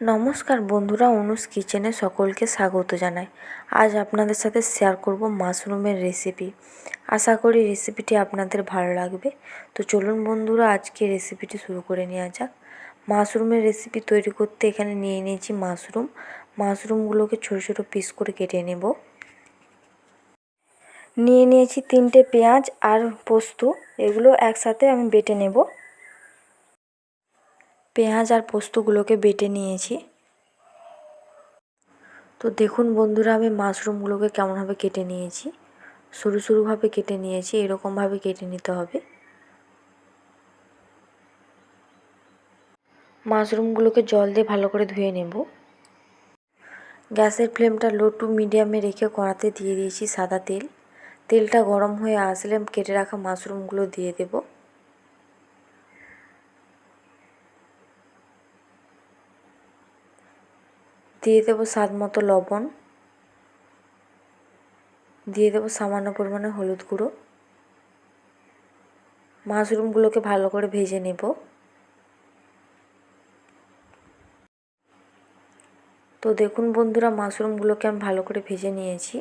নমস্কার বন্ধুরা অনুস কিচেনে সকলকে স্বাগত জানাই। আজ আপনাদের সাথে শেয়ার করব মাশরুমের রেসিপি আশা করি রেসিপিটি আপনাদের ভালো লাগবে। তো চলুন বন্ধুরা, আজকে রেসিপিটি শুরু করে নেওয়া যাক। মাশরুমের রেসিপি তৈরি করতে এখানে নিয়ে নিয়েছি মাশরুম। মাশরুমগুলোকে ছোটো ছোটো পিস করে কেটে নেব। নিয়ে নিয়েছি তিনটে পেঁয়াজ আর পোস্ত। এগুলো একসাথে আমি বেটে নেব। পেঁয়াজ আর পোস্তগুলোকে বেটে নিয়েছি। তো দেখুন বন্ধুরা, আমি মাশরুমগুলোকে কেমনভাবে কেটে নিয়েছি। সরু সরুভাবে কেটে নিয়েছি, এরকমভাবে কেটে নিতে হবে। মাশরুমগুলোকে জল দিয়ে ভালো করে ধুয়ে নেব। গ্যাসের ফ্লেমটা লো টু মিডিয়ামে রেখে কড়াতে দিয়ে দিয়েছি সাদা তেল। তেলটা গরম হয়ে আসলে কেটে রাখা মাশরুমগুলো দিয়ে দেবো। দিয়ে দেবো স্বাদ মতো লবণ। দিয়ে দেবো সামান্য পরিমাণে হলুদ গুঁড়ো। মাশরুমগুলোকে ভালো করে ভেজে নেব। তো দেখুন বন্ধুরা, মাশরুমগুলোকে আমি ভালো করে ভেজে নিয়েছি।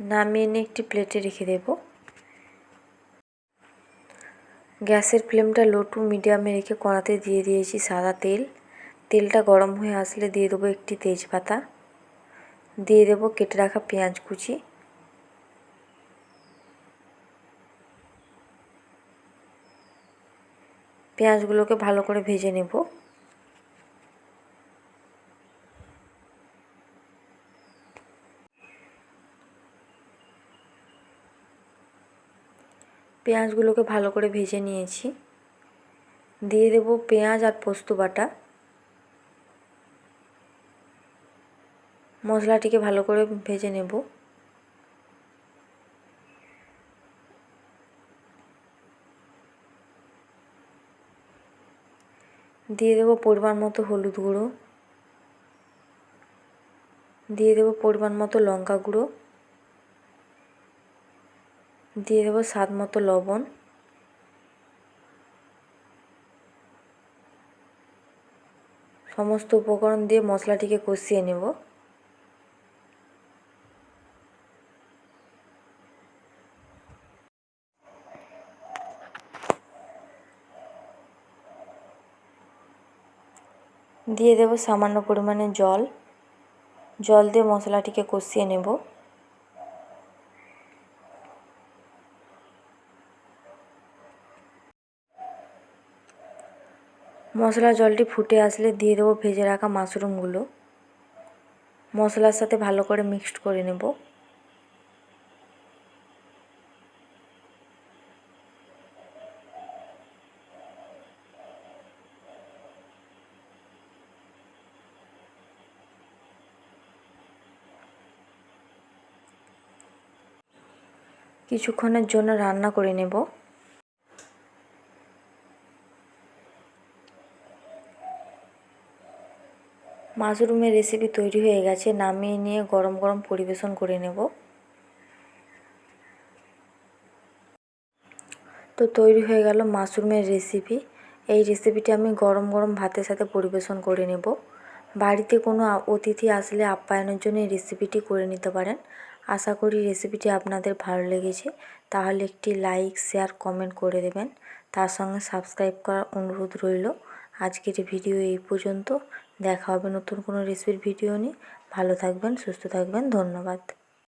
নামিয়ে নিয়ে একটি প্লেটে রেখে দেবো। গ্যাসের ফ্লেমটা লো টু মিডিয়ামে রেখে কড়াতে দিয়ে দিয়েছি সাদা তেল। তেলটা গরম হয়ে আসলে দিয়ে দেবো একটি তেজপাতা। দিয়ে দেবো কেটে রাখা পেঁয়াজ কুচি। পেঁয়াজগুলোকে ভালো করে ভেজে নেব। পেঁয়াজগুলোকে ভালো করে ভেজে নিয়েছি। দিয়ে দেব পেঁয়াজ আর পোস্ত বাটা। মশলাটিকে ভালো করে ভেজে নেব। দিয়ে দেবো পরিমাণ মতো হলুদ গুঁড়ো। দিয়ে দেবো পরিমাণ মতো লঙ্কা গুঁড়ো। দিয়ে দেবো স্বাদ মতো লবণ। সমস্ত উপকরণ দিয়ে মশলাটিকে কষিয়ে নেব। দিয়ে দেব সামান্য পরিমাণে জল। জল দিয়ে মশলাটিকে কষিয়ে নেব। মশলা জলটি ফুটে আসলে দিয়ে দেবো ভেজে রাখা মাশরুমগুলো। মশলার সাথে ভালো করে মিক্সড করে নেব। কিছুক্ষণের জন্য রান্না করে নেব। মাশরুমের রেসিপি তৈরি হয়ে গেছে, নামিয়ে নিয়ে গরম গরম পরিবেশন করে নেব। তো তৈরি হয়ে গেল মাশরুমের রেসিপি এই রেসিপিটি আমি গরম গরম ভাতের সাথে পরিবেশন করে নেব। বাড়িতে কোনো অতিথি আসলে আপ্যায়নের জন্য এই রেসিপিটি করে নিতে পারেন। আশা করি রেসিপিটি আপনাদের ভালো লেগেছে। তাহলে একটি লাইক শেয়ার কমেন্ট করে দেবেন। তার সঙ্গে সাবস্ক্রাইব করার অনুরোধ রইল। আজকের ভিডিও এই পর্যন্ত। দেখা হবে নতুন কোনো রেসিপির ভিডিও নিয়ে। ভালো থাকবেন, সুস্থ থাকবেন। ধন্যবাদ।